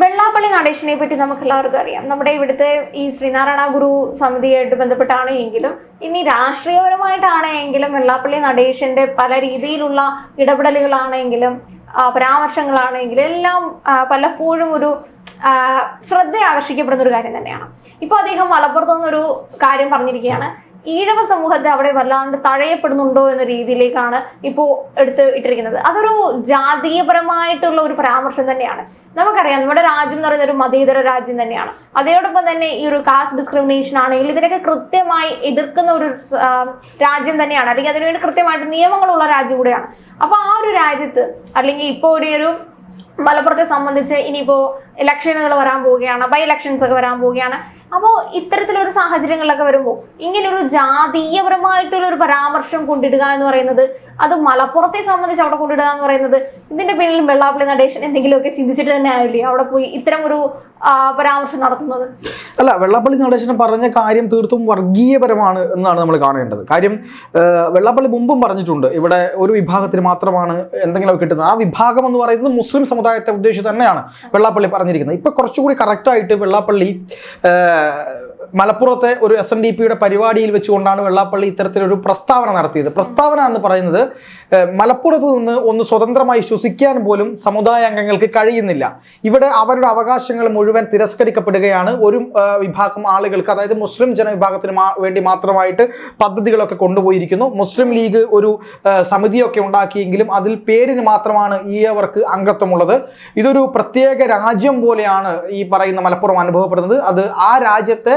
വെള്ളാപ്പള്ളി നടേശനെ പറ്റി നമുക്ക് എല്ലാവർക്കും അറിയാം. നമ്മുടെ ഇവിടുത്തെ ഈ ശ്രീനാരായണ ഗുരു സമിതിയായിട്ട് ബന്ധപ്പെട്ടാണ് എങ്കിലും ഇനി രാഷ്ട്രീയപരമായിട്ടാണ് എങ്കിലും വെള്ളാപ്പള്ളി നടേശന്റെ പല രീതിയിലുള്ള ഇടപെടലുകളാണെങ്കിലും പരാമർശങ്ങളാണെങ്കിലും എല്ലാം പലപ്പോഴും ഒരു ശ്രദ്ധ ആകർഷിക്കപ്പെടുന്ന ഒരു കാര്യം തന്നെയാണ്. ഇപ്പൊ അദ്ദേഹം മലപ്പുറത്തു നിന്നൊരു കാര്യം പറഞ്ഞിരിക്കുകയാണ്. ഈഴവ സമൂഹത്തെ അവിടെ വല്ലാണ്ട് തഴയപ്പെടുന്നുണ്ടോ എന്ന രീതിയിലേക്കാണ് ഇപ്പോൾ എടുത്ത് ഇട്ടിരിക്കുന്നത്. അതൊരു ജാതീയപരമായിട്ടുള്ള ഒരു പരാമർശം തന്നെയാണ്. നമുക്കറിയാം നമ്മുടെ രാജ്യം എന്ന് പറയുന്ന ഒരു മതേതര രാജ്യം തന്നെയാണ്. അതോടൊപ്പം തന്നെ ഈ ഒരു കാസ്റ്റ് ഡിസ്ക്രിമിനേഷൻ ആണെങ്കിൽ ഇതിനൊക്കെ കൃത്യമായി എതിർക്കുന്ന ഒരു രാജ്യം തന്നെയാണ്. അല്ലെങ്കിൽ അതിനുവേണ്ടി കൃത്യമായിട്ട് നിയമങ്ങളുള്ള രാജ്യം കൂടെയാണ്. അപ്പൊ ആ ഒരു രാജ്യത്ത് അല്ലെങ്കിൽ ഇപ്പോൾ ഒരു മലപ്പുറത്തെ സംബന്ധിച്ച് ഇനിയിപ്പോ ഇലക്ഷനുകൾ വരാൻ പോവുകയാണ്. ബൈ ഇലക്ഷൻസ് ഒക്കെ വരാൻ പോവുകയാണ്. അപ്പോൾ ഇത്തരത്തിലൊരു സാഹചര്യങ്ങളിലൊക്കെ വരുമ്പോൾ ഇങ്ങനൊരു ജാതീയപരമായിട്ടുള്ള ഒരു പരാമർശം കൊണ്ടിടുക എന്ന് പറയുന്നത് അത് മലപ്പുറത്തെ സംബന്ധിച്ച് അവിടെ കൊണ്ടിടുക എന്ന് പറയുന്നത് ഇതിന്റെ പിന്നിൽ വെള്ളാപ്പള്ളി നടേശൻ എന്തെങ്കിലുമൊക്കെ ചിന്തിച്ചിട്ട് തന്നെ ആയില്ലേ അവിടെ പോയി ഇത്തരം ഒരു പരാമർശം നടത്തുന്നത്? അല്ല വെള്ളാപ്പള്ളി നടേശൻ പറഞ്ഞ കാര്യം തീർത്തും വർഗീയപരമാണ് എന്നാണ് നമ്മൾ കാണേണ്ടത്. കാര്യം വെള്ളാപ്പള്ളി മുമ്പും പറഞ്ഞിട്ടുണ്ട് ഇവിടെ ഒരു വിഭാഗത്തിന് മാത്രമാണ് എന്തെങ്കിലും കിട്ടുന്നത്. ആ വിഭാഗം എന്ന് പറയുന്നത് മുസ്ലിം സമുദായത്തെ ഉദ്ദേശിച്ച് തന്നെയാണ് വെള്ളാപ്പള്ളി പറഞ്ഞിരിക്കുന്നത്. ഇപ്പൊ കുറച്ചുകൂടി കറക്റ്റായിട്ട് വെള്ളാപ്പള്ളി മലപ്പുറത്തെ ഒരു എസ് എൻ ഡി പിയുടെ പരിപാടിയിൽ വെച്ചുകൊണ്ടാണ് വെള്ളാപ്പള്ളി ഇത്തരത്തിലൊരു പ്രസ്താവന നടത്തിയത്. പ്രസ്താവന എന്ന് പറയുന്നത് മലപ്പുറത്ത് നിന്ന് ഒന്ന് സ്വതന്ത്രമായി ശ്വസിക്കാൻ പോലും സമുദായ അംഗങ്ങൾക്ക് കഴിയുന്നില്ല. ഇവിടെ അവരുടെ അവകാശങ്ങൾ മുഴുവൻ തിരസ്കരിക്കപ്പെടുകയാണ്. ഒരു വിഭാഗം ആളുകൾക്ക് അതായത് മുസ്ലിം ജനവിഭാഗത്തിന് വേണ്ടി മാത്രമായിട്ട് പദ്ധതികളൊക്കെ കൊണ്ടുപോയിരിക്കുന്നു. മുസ്ലിം ലീഗ് ഒരു സമിതിയൊക്കെ ഉണ്ടാക്കിയെങ്കിലും അതിൽ പേരിന് മാത്രമാണ് ഈ അവർക്ക് അംഗത്വമുള്ളത്. ഇതൊരു പ്രത്യേക രാജ്യം പോലെയാണ് ഈ പറയുന്ന മലപ്പുറം അനുഭവപ്പെടുന്നത്. അത് ആ രാജ്യത്തെ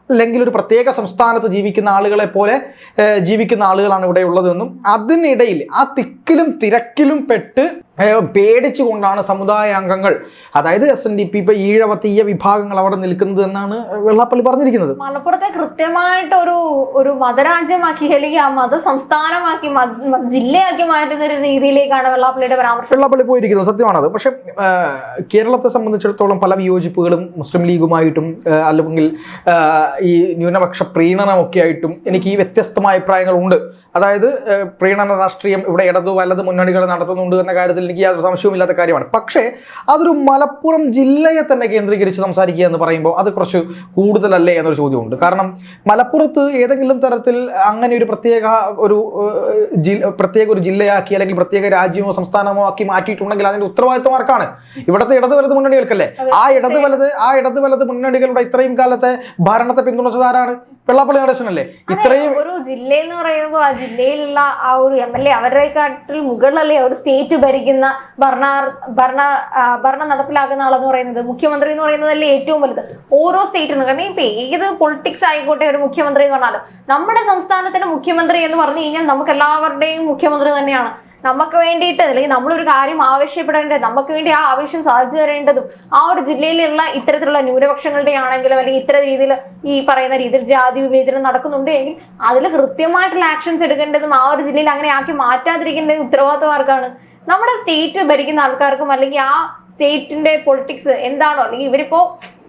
അല്ലെങ്കിൽ ഒരു പ്രത്യേക സംസ്ഥാനത്ത് ജീവിക്കുന്ന ആളുകളെ പോലെ ജീവിക്കുന്ന ആളുകളാണ് ഇവിടെ ഉള്ളതെന്നും അതിനിടയിൽ ആ തിക്കിലും തിരക്കിലും പെട്ട് പേടിച്ചുകൊണ്ടാണ് സമുദായ അംഗങ്ങൾ അതായത് എസ് എൻ ഡി പി ഇപ്പൊ ഈഴവ തീയ വിഭാഗങ്ങൾ അവിടെ നിൽക്കുന്നത് എന്നാണ് വെള്ളാപ്പള്ളി പറഞ്ഞിരിക്കുന്നത്. മലപ്പുറത്തെ കൃത്യമായിട്ട് ഒരു ഒരു മതരാജ്യമാക്കി അല്ലെങ്കിൽ ആ മത സംസ്ഥാനമാക്കി ജില്ലയാക്കി മാറ്റുന്ന ഒരു രീതിയിലേക്കാണ് വെള്ളാപ്പള്ളിയുടെ പരാമർശം. വെള്ളാപ്പള്ളി പോയിരിക്കുന്നത് സത്യമാണത്. പക്ഷെ കേരളത്തെ സംബന്ധിച്ചിടത്തോളം പല വിയോജിപ്പുകളും മുസ്ലിം ലീഗുമായിട്ടും അല്ലെങ്കിൽ ഈ ന്യൂനപക്ഷ പ്രീണനമൊക്കെ ആയിട്ടും എനിക്ക് ഈ വ്യത്യസ്തമായ അഭിപ്രായങ്ങളുണ്ട്. അതായത് പ്രീണന രാഷ്ട്രീയം ഇവിടെ ഇടതു വലത് മുന്നണികൾ നടത്തുന്നുണ്ട് എന്ന കാര്യത്തിൽ എനിക്ക് യാതൊരു സംശയവുമില്ലാത്ത കാര്യമാണ്. പക്ഷേ അതൊരു മലപ്പുറം ജില്ലയെ തന്നെ കേന്ദ്രീകരിച്ച് സംസാരിക്കുക എന്ന് പറയുമ്പോൾ അത് കുറച്ച് കൂടുതലല്ലേ എന്നൊരു ചോദ്യമുണ്ട്. കാരണം മലപ്പുറത്ത് ഏതെങ്കിലും തരത്തിൽ അങ്ങനെ ഒരു പ്രത്യേക ഒരു പ്രത്യേക ഒരു ജില്ലയാക്കി അല്ലെങ്കിൽ പ്രത്യേക രാജ്യമോ സംസ്ഥാനമോ ആക്കി മാറ്റിയിട്ടുണ്ടെങ്കിൽ അതിന്റെ ഉത്തരവാദിത്വം ആർക്കാണ് ഇവിടുത്തെ ഇടത് വലത് മുന്നണികൾക്കല്ലേ ആ ഇടത് വലത് ആ ഇടത് വലത് മുന്നണികളുടെ ഇത്രയും കാലത്തെ ഭരണത്തെ പിന്തുണച്ചത് ആരാണ് വെള്ളാപ്പള്ളി നടേശനല്ലേ? ഇത്രയും ഒരു ജില്ല എന്ന് പറയുമ്പോൾ ആ ജില്ലയിലുള്ള ആ ഒരു എം എൽ എ അവരെക്കാട്ടിൽ മുകളിലല്ലേ ഒരു സ്റ്റേറ്റ് ഭരിക്കുന്ന ഭരണ ഭരണ ഭരണം നടപ്പിലാക്കുന്ന ആളെന്ന് പറയുന്നത്. മുഖ്യമന്ത്രി എന്ന് പറയുന്നതല്ലേ ഏറ്റവും വലുത്. ഓരോ സ്റ്റേറ്റിനും കാരണം ഇപ്പൊ ഏത് പൊളിറ്റിക്സ് ആയിക്കോട്ടെ ഒരു മുഖ്യമന്ത്രി എന്ന് പറഞ്ഞാലും നമ്മുടെ സംസ്ഥാനത്തിന്റെ മുഖ്യമന്ത്രി എന്ന് പറഞ്ഞു കഴിഞ്ഞാൽ നമുക്ക് എല്ലാവരുടെയും മുഖ്യമന്ത്രി തന്നെയാണ്. നമുക്ക് വേണ്ടിയിട്ട് അല്ലെങ്കിൽ നമ്മളൊരു കാര്യം ആവശ്യപ്പെടേണ്ടത് നമുക്ക് വേണ്ടി ആ ആവശ്യം സാധിച്ചു തരേണ്ടതും ആ ഒരു ജില്ലയിലുള്ള ഇത്തരത്തിലുള്ള ന്യൂനപക്ഷങ്ങളുടെ ആണെങ്കിലും അല്ലെങ്കിൽ ഇത്തരം രീതിയിൽ ഈ പറയുന്ന രീതിയിൽ ജാതി വിവേചനം നടക്കുന്നുണ്ട് എങ്കിൽ അതിൽ കൃത്യമായിട്ടുള്ള ആക്ഷൻസ് എടുക്കേണ്ടതും ആ ഒരു ജില്ലയിൽ അങ്ങനെ ആക്കി മാറ്റാതിരിക്കേണ്ടത് ഉത്തരവാദിത്വം ആർക്കാണ് നമ്മുടെ സ്റ്റേറ്റ് ഭരിക്കുന്ന ആൾക്കാർക്കും അല്ലെങ്കിൽ ആ സ്റ്റേറ്റിന്റെ പൊളിറ്റിക്സ് എന്താണോ അല്ലെങ്കിൽ ഇവരിപ്പോ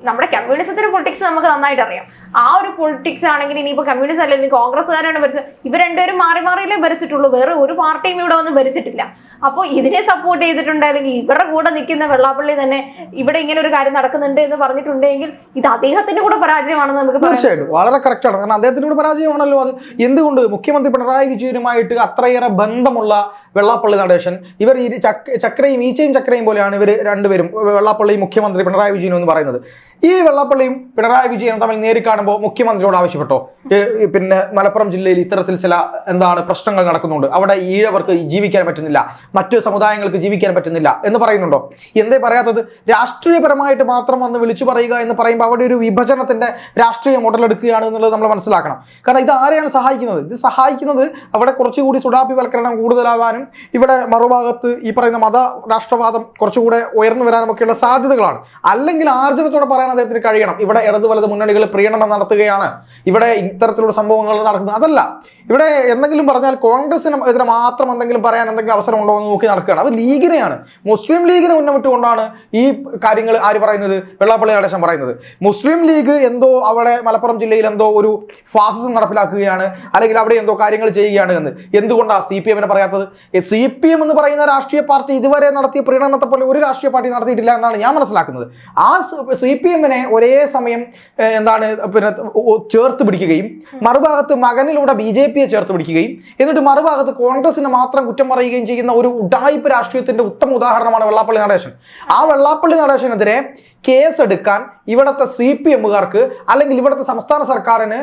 നമ്മുടെ കമ്മ്യൂണിസത്തിന്റെ പൊളിറ്റിക്സ് നമുക്ക് നന്നായിട്ട് അറിയാം. ആ ഒരു പൊളിറ്റിക്സ് ആണെങ്കിൽ ഇനിയിപ്പോ കമ്മ്യൂണിസ്റ്റ് അല്ലെങ്കിൽ കോൺഗ്രസ്സുകാരാണ് ഭരിച്ചത്. ഇവർ രണ്ടുപേരും മാറി മാറിയില്ലേ ഭരിച്ചിട്ടുള്ളൂ. വേറെ ഒരു പാർട്ടിയും ഇവിടെ വന്ന് ഭരിച്ചിട്ടില്ല. അപ്പോൾ ഇതിനെ സപ്പോർട്ട് ചെയ്തിട്ടുണ്ട് അല്ലെങ്കിൽ ഇവരുടെ കൂടെ നിൽക്കുന്ന വെള്ളാപ്പള്ളി തന്നെ ഇവിടെ ഇങ്ങനെ ഒരു കാര്യം നടക്കുന്നുണ്ട് എന്ന് പറഞ്ഞിട്ടുണ്ടെങ്കിൽ ഇത് അദ്ദേഹത്തിന്റെ കൂടെ പരാജയമാണെന്ന് നമുക്ക് തീർച്ചയായിട്ടും. വളരെ കറക്റ്റ് ആണ്. കാരണം അദ്ദേഹത്തിനോട് പരാജയമാണല്ലോ അത്. എന്തുകൊണ്ട് മുഖ്യമന്ത്രി പിണറായി വിജയനുമായിട്ട് അത്രയേറെ ബന്ധമുള്ള വെള്ളാപ്പള്ളി നടേശൻ ഇവർ ഈ ചക്രയും ഈച്ചയും ചക്രയും പോലെയാണ് ഇവർ രണ്ടുപേരും വെള്ളാപ്പള്ളി മുഖ്യമന്ത്രി പിണറായി വിജയനും എന്ന് പറയുന്നത്. ഈ വെള്ളാപ്പള്ളിയും പിണറായി വിജയനും തമ്മിൽ നേരിൽ കാണുമ്പോൾ മുഖ്യമന്ത്രിയോട് ആവശ്യപ്പെട്ടോ? പിന്നെ മലപ്പുറം ജില്ലയിൽ ഇത്തരത്തിൽ ചില എന്താണ് പ്രശ്നങ്ങൾ നടക്കുന്നുണ്ട്. അവിടെ ഈഴവർക്ക് ജീവിക്കാൻ പറ്റുന്നില്ല. മറ്റു സമുദായങ്ങൾക്ക് ജീവിക്കാൻ പറ്റുന്നില്ല എന്ന് പറയുന്നുണ്ടോ? എന്തേ പറയാത്തത്? രാഷ്ട്രീയപരമായിട്ട് മാത്രം വന്ന് വിളിച്ചു പറയുക എന്ന് പറയുമ്പോൾ അവിടെ ഒരു വിഭജനത്തിന്റെ രാഷ്ട്രീയം ഉടലെടുക്കുകയാണ് എന്നുള്ളത് നമ്മൾ മനസ്സിലാക്കണം. കാരണം ഇത് ആരെയാണ് സഹായിക്കുന്നത്? ഇത് സഹായിക്കുന്നത് അവിടെ കുറച്ചുകൂടി സുഡാപ്പിവൽക്കരണം കൂടുതലാവാനും ഇവിടെ മറുഭാഗത്ത് ഈ പറയുന്ന മത രാഷ്ട്രവാദം കുറച്ചുകൂടെ ഉയർന്നു വരാനും ഒക്കെയുള്ള സാധ്യതകളാണ്. അല്ലെങ്കിൽ ആർജവത്തോടെ പറയാൻ അദ്ദേഹത്തിന് കഴിയണം. ഇവിടെ ഇടത് വലത് മുന്നണികൾ പ്രീണനം നടത്തുകയാണ്. ഇവിടെ ഇത്തരത്തിലുള്ള സംഭവങ്ങൾ നടക്കുന്നത്. അതല്ല ഇവിടെ എന്തെങ്കിലും പറഞ്ഞാൽ കോൺഗ്രസിന് എതിരെ മാത്രം എന്തെങ്കിലും പറയാൻ എന്തെങ്കിലും അവസരം ഉണ്ടോ എന്ന് നോക്കി നടക്കുകയാണ്. അത് ലീഗിനെയാണ്. മുസ്ലിം ലീഗിനെ ഉന്നമിട്ടുകൊണ്ടാണ് ഈ കാര്യങ്ങൾ ആര് പറയുന്നത്? വെള്ളാപ്പള്ളി നടേശൻ പറയുന്നത്. മുസ്ലിം ലീഗ് എന്തോ അവിടെ മലപ്പുറം ജില്ലയിൽ എന്തോ ഒരു ഫാസിസം നടപ്പിലാക്കുകയാണ്. അല്ലെങ്കിൽ അവിടെ എന്തോ കാര്യങ്ങൾ ചെയ്യുകയാണ് എന്ന്. എന്തുകൊണ്ടാണ് സി പി എമ്മിനെ പറയാത്തത്? സി പി എം എന്ന് പറയുന്ന രാഷ്ട്രീയ പാർട്ടി ഇതുവരെ നടത്തിയ പ്രീണനത്തെ പോലെ ഒരു രാഷ്ട്രീയ പാർട്ടി നടത്തിയിട്ടില്ല എന്നാണ് ഞാൻ മനസ്സിലാക്കുന്നത്. ആ സി പി എമ്മിനെ ഒരേ സമയം എന്താണ് പിന്നെ ചേർത്ത് പിടിക്കുകയും മറുഭാഗത്ത് മകനിലൂടെ ബി ജെ പിയെ ചേർത്ത് പിടിക്കുകയും എന്നിട്ട് മറുഭാഗത്ത് കോൺഗ്രസിന് മാത്രം കുറ്റം പറയുകയും ചെയ്യുന്ന ഒരു ഉഡായിപ്പ് രാഷ്ട്രീയത്തിന്റെ ഉത്തമ ഉദാഹരണമാണ് വെള്ളാപ്പള്ളി നടേശൻ. ആ വെള്ളാപ്പള്ളി നടേശനെതിരെ കേസ് എടുക്കാൻ ഇവിടുത്തെ സി പി എമ്മുകാർക്ക് അല്ലെങ്കിൽ ഇവിടുത്തെ സംസ്ഥാന സർക്കാരിന്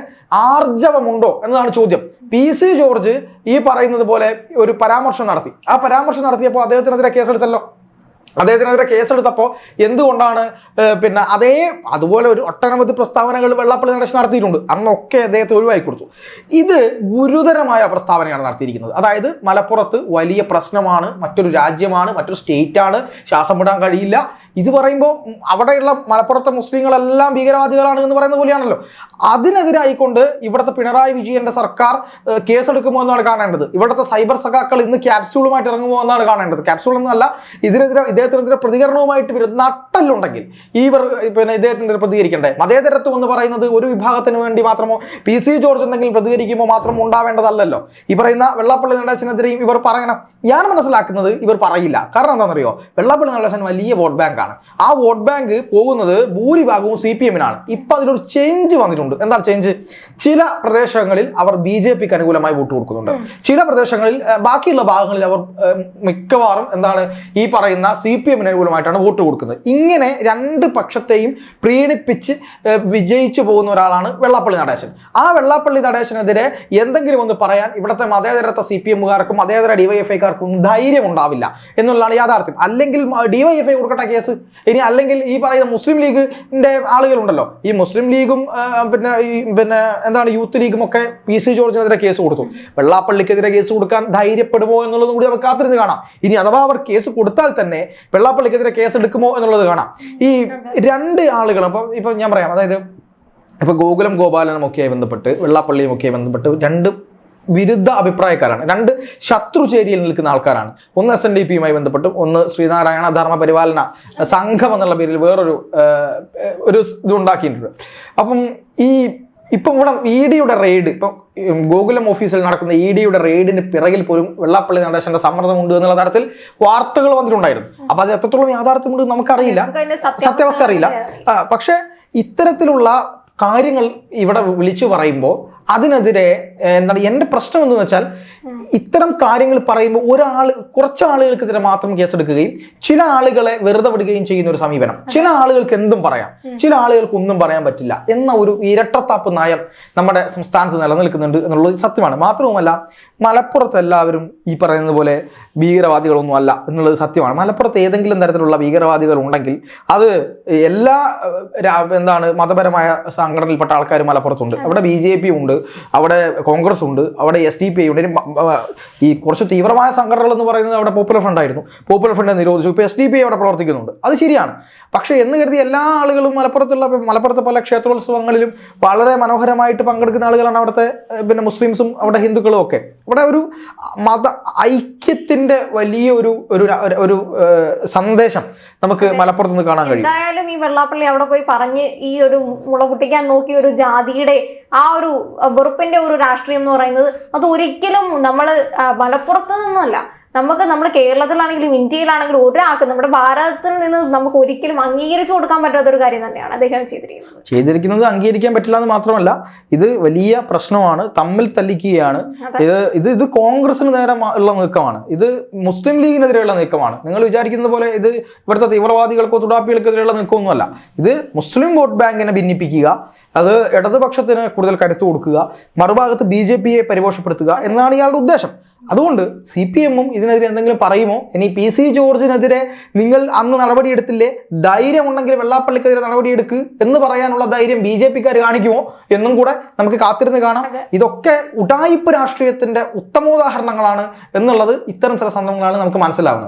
ആർജവമുണ്ടോ എന്നതാണ് ചോദ്യം. പി സി ജോർജ് ഈ പറയുന്നത് പോലെ ഒരു പരാമർശം നടത്തി. ആ പരാമർശം നടത്തിയപ്പോൾ അദ്ദേഹത്തിനെതിരെ കേസെടുത്തല്ലോ. അദ്ദേഹത്തിനെതിരെ കേസെടുത്തപ്പോൾ എന്തുകൊണ്ടാണ് പിന്നെ അതേ അതുപോലെ ഒരു ഒട്ടനവധി പ്രസ്താവനകൾ വെള്ളപ്പള്ളി നടേശൻ നടത്തിയിട്ടുണ്ട്. അന്നൊക്കെ അദ്ദേഹത്തെ ഒഴിവാക്കി കൊടുത്തു. ഇത് ഗുരുതരമായ പ്രസ്താവനയാണ് നടത്തിയിരിക്കുന്നത്. അതായത് മലപ്പുറത്ത് വലിയ പ്രശ്നമാണ് മറ്റൊരു രാജ്യമാണ് മറ്റൊരു സ്റ്റേറ്റാണ് ശ്വാസം വിടാൻ കഴിയില്ല. ഇത് പറയുമ്പോൾ അവിടെയുള്ള മലപ്പുറത്തെ മുസ്ലിങ്ങളെല്ലാം ഭീകരവാദികളാണ് എന്ന് പറയുന്ന പോലെയാണല്ലോ. അതിനെതിരായിക്കൊണ്ട് ഇവിടുത്തെ പിണറായി വിജയന്റെ സർക്കാർ കേസെടുക്കുമോ എന്നാണ് കാണേണ്ടത്. ഇവിടുത്തെ സൈബർ സഖാക്കൾ ഇന്ന് ക്യാപ്സ്യൂളുമായിട്ട് ഇറങ്ങുമോ എന്നാണ് കാണേണ്ടത്. ക്യാപ്സ്യൂൾ എന്നല്ല ഇതിനെതിരെ ഇദ്ദേഹത്തിനെതിരെ പ്രതികരണവുമായിട്ട് വരുന്ന നട്ടല്ലുണ്ടെങ്കിൽ ഇവർ പിന്നെ ഇദ്ദേഹത്തിനെതിരെ പ്രതികരിക്കണ്ടേ? മതേതരത്വം എന്ന് പറയുന്നത് ഒരു വിഭാഗത്തിന് വേണ്ടി മാത്രമോ പി സി ജോർജ് എന്തെങ്കിലും പ്രതികരിക്കുമ്പോൾ മാത്രം ഉണ്ടാവേണ്ടതല്ലല്ലോ. ഈ പറയുന്ന വെള്ളാപ്പള്ളി നടേശനെതിരെയും ഇവർ പറയണം. ഞാൻ മനസ്സിലാക്കുന്നത് ഇവർ പറയില്ല. കാരണം എന്താണെന്നറിയോ? വെള്ളപ്പള്ളി നടേശൻ വലിയ വോട്ട് ബാങ്കാണ്. ആ വോട്ട് ബാങ്ക് പോകുന്നത് ഭൂരിഭാഗവും സി പി എമ്മിനാണ്. ഇപ്പൊ അതിലൊരു ചേഞ്ച് വന്നിട്ടുണ്ട്. എന്താണ് ചേഞ്ച്? ചില പ്രദേശങ്ങളിൽ അവർ ബി ജെ പിക്ക് അനുകൂലമായി വോട്ട് കൊടുക്കുന്നുണ്ട്. ചില പ്രദേശങ്ങളിൽ ബാക്കിയുള്ള ഭാഗങ്ങളിൽ അവർ മിക്കവാറും എന്താണ് ഈ പറയുന്ന സി പി എമ്മിന് അനുകൂലമായിട്ടാണ് വോട്ട് കൊടുക്കുന്നത്. ഇങ്ങനെ രണ്ട് പക്ഷത്തെയും പ്രീണിപ്പിച്ച് വിജയിച്ചു പോകുന്ന ഒരാളാണ് വെള്ളാപ്പള്ളി നടേശൻ. ആ വെള്ളാപ്പള്ളി നടേശനെതിരെ എന്തെങ്കിലും ഒന്ന് പറയാൻ ഇവിടുത്തെ മതേതരത്തെ സി പി എമ്മുകാർക്കും മതേതര ഡിവൈഎഫ്ഐക്കാർക്കും ധൈര്യം ഉണ്ടാവില്ല എന്നുള്ളതാണ് യാഥാർത്ഥ്യം. അല്ലെങ്കിൽ ഡിവൈഎഫ്ഐ കൊടുക്കട്ടെ കേസ്? ഇനി അല്ലെങ്കിൽ ഈ പറയുന്ന മുസ്ലിം ലീഗിന്റെ ആളുകളുണ്ടല്ലോ. ഈ മുസ്ലിം ലീഗും പിന്നെ പിന്നെ എന്താണ് യൂത്ത് ലീഗും ഒക്കെ പി സി ജോർജിനെതിരെ കേസ് കൊടുത്തു. വെള്ളാപ്പള്ളിക്കെതിരെ കേസ് കൊടുക്കാൻ ധൈര്യപ്പെടുമോ എന്നുള്ളതും കൂടി നമുക്ക് കാത്തിരുന്ന് കാണാം. ഇനി അഥവാ അവർ കേസ് കൊടുത്താൽ തന്നെ വെള്ളാപ്പള്ളിക്കെതിരെ കേസ് എടുക്കുമോ എന്നുള്ളത് കാണാം. ഈ രണ്ട് ആളുകൾ അപ്പം ഇപ്പം ഞാൻ പറയാം അതായത് ഇപ്പൊ ഗോകുലം ഗോപാലനും ഒക്കെയായി ബന്ധപ്പെട്ട് വെള്ളാപ്പള്ളിയും ഒക്കെയായി ബന്ധപ്പെട്ട് രണ്ട് വിരുദ്ധ അഭിപ്രായക്കാരാണ്. രണ്ട് ശത്രുചേരിയിൽ നിൽക്കുന്ന ആൾക്കാരാണ്. ഒന്ന് എസ് എൻ ഡി പിയുമായി ബന്ധപ്പെട്ടും ഒന്ന് ശ്രീനാരായണ ധർമ്മ പരിപാലന സംഘം എന്നുള്ള പേരിൽ വേറൊരു ഒരു ഇത് ഉണ്ടാക്കിയിട്ടുണ്ട്. അപ്പം ഈ ഇപ്പം ഇവിടെ ഇ ഡിയുടെ റെയ്ഡ് ഇപ്പം ഗോകുലം ഓഫീസിൽ നടക്കുന്ന ഇ ഡിയുടെ റെയ്ഡിന് പിറകിൽ പോലും വെള്ളാപ്പള്ളി നടേശന്റെ സമ്മർദ്ദമുണ്ട് എന്നുള്ള തരത്തിൽ വാർത്തകൾ വന്നിട്ടുണ്ടായിരുന്നു. അപ്പൊ അത് എത്രത്തോളം യാഥാർത്ഥ്യമുണ്ട് നമുക്കറിയില്ല. നമുക്ക് സത്യാവസ്ഥ അറിയില്ല. പക്ഷെ ഇത്തരത്തിലുള്ള കാര്യങ്ങൾ ഇവിടെ വിളിച്ചു പറയുമ്പോൾ അതിനെതിരെ എന്താണ് എന്റെ പ്രശ്നം എന്ന് വെച്ചാൽ ഇത്തരം കാര്യങ്ങൾ പറയുമ്പോൾ ഒരാൾ കുറച്ച് ആളുകൾക്കെതിരെ മാത്രം കേസ് കേസെടുക്കുകയും ചില ആളുകളെ വെറുതെ വിടുകയും ചെയ്യുന്ന ഒരു സമീപനം. ചില ആളുകൾക്ക് എന്തും പറയാം. ചില ആളുകൾക്ക് ഒന്നും പറയാൻ പറ്റില്ല എന്ന ഒരു ഇരട്ടത്താപ്പ് നയം നമ്മുടെ സംസ്ഥാനത്ത് നിലനിൽക്കുന്നുണ്ട് എന്നുള്ളത് സത്യമാണ്. മാത്രവുമല്ല മലപ്പുറത്ത് എല്ലാവരും ഈ പറയുന്നത് പോലെ ഭീകരവാദികളൊന്നും അല്ല എന്നുള്ളത് സത്യമാണ്. മലപ്പുറത്ത് ഏതെങ്കിലും തരത്തിലുള്ള ഭീകരവാദികൾ ഉണ്ടെങ്കിൽ അത് എല്ലാ എന്താണ് മതപരമായ സംഘടനയിൽപ്പെട്ട ആൾക്കാർ മലപ്പുറത്തുണ്ട്. അവിടെ ബി ജെ പി ഉണ്ട്. അവിടെ കോൺഗ്രസ് ഉണ്ട് അവിടെ എസ് ഡി പി ഐ ഉണ്ട്. ഈ കുറച്ച് തീവ്രമായ സംഘടനകൾ എന്ന് പറയുന്നത് അവിടെ പോപ്പുലർ ഫ്രണ്ട് ആയിരുന്നു. പോപ്പുലർ ഫ്രണ്ട് നിരോധിച്ചു. ഇപ്പോൾ എസ് ഡി പി ഐ അവിടെ പ്രവർത്തിക്കുന്നുണ്ട്. അത് ശരിയാണ്. പക്ഷേ എന്ന് കരുതി എല്ലാ ആളുകളും മലപ്പുറത്തുള്ള മലപ്പുറത്തെ പല ക്ഷേത്രോത്സവങ്ങളിലും വളരെ മനോഹരമായിട്ട് പങ്കെടുക്കുന്ന ആളുകളാണ് അവിടുത്തെ പിന്നെ മുസ്ലിംസും അവിടെ ഹിന്ദുക്കളും ഒക്കെ. ഇവിടെ ഒരു മത ഐക്യത്തിന്റെ വലിയ ഒരു ഒരു സന്ദേശം നമുക്ക് മലപ്പുറത്ത് നിന്ന് കാണാൻ കഴിയും. എന്തായാലും ഈ വെള്ളാപ്പള്ളി അവിടെ പോയി പറഞ്ഞ് ഈ ഒരു മുള പൊട്ടിക്കാൻ നോക്കിയ ഒരു ജാതിയുടെ ആ ഒരു വെറുപ്പിന്റെ ഒരു രാഷ്ട്രീയം എന്ന് പറയുന്നത് അത് ഒരിക്കലും നമ്മൾ മലപ്പുറത്ത് നിന്നല്ല. നമുക്ക് നമ്മുടെ കേരളത്തിലാണെങ്കിലും ഇന്ത്യയിലാണെങ്കിലും ഒരാൾക്ക് നമ്മുടെ ഭാരതത്തിൽ നിന്ന് നമുക്ക് ഒരിക്കലും അംഗീകരിച്ചു കൊടുക്കാൻ പറ്റാത്ത ഒരു കാര്യം തന്നെയാണ് അദ്ദേഹം ചെയ്തിരിക്കുന്നത്. ചെയ്തിരിക്കുന്നത് അംഗീകരിക്കാൻ പറ്റില്ല എന്ന് മാത്രമല്ല ഇത് വലിയ പ്രശ്നമാണ് തമ്മിൽ തല്ലിക്കുകയാണ്. ഇത് ഇത് ഇത് കോൺഗ്രസിന് നേരെ ഉള്ള നീക്കമാണ്. ഇത് മുസ്ലിം ലീഗിനെതിരെയുള്ള നീക്കമാണ്. നിങ്ങൾ വിചാരിക്കുന്നത് പോലെ ഇത് ഇവിടുത്തെ തീവ്രവാദികൾക്കോ തുടാപ്പികൾക്കെതിരെയുള്ള നീക്കമൊന്നുമല്ല. ഇത് മുസ്ലിം വോട്ട് ബാങ്കിനെ ഭിന്നിപ്പിക്കുക അത് ഇടതുപക്ഷത്തിന് കൂടുതൽ കരുത്തു കൊടുക്കുക മറുഭാഗത്ത് ബി ജെ പിയെ പരിപോഷപ്പെടുത്തുക എന്നാണ് ഇയാളുടെ ഉദ്ദേശം. അതുകൊണ്ട് സി പി എമ്മും ഇതിനെതിരെ എന്തെങ്കിലും പറയുമോ? ഇനി പി സി ജോർജിനെതിരെ നിങ്ങൾ അന്ന് നടപടിയെടുത്തില്ലേ? ധൈര്യമുണ്ടെങ്കിൽ വെള്ളാപ്പള്ളിക്കെതിരെ നടപടിയെടുക്ക് എന്ന് പറയാനുള്ള ധൈര്യം ബി ജെ പിക്കാർ കാണിക്കുമോ? എന്നും കൂടെ നമുക്ക് കാത്തിരുന്ന് കാണാം. ഇതൊക്കെ ഉടായിപ്പ് രാഷ്ട്രീയത്തിന്റെ ഉത്തമോദാഹരണങ്ങളാണ് എന്നുള്ളത് ഇത്തരം ചില സന്ദർഭങ്ങളാണ് നമുക്ക് മനസ്സിലാവുന്നത്.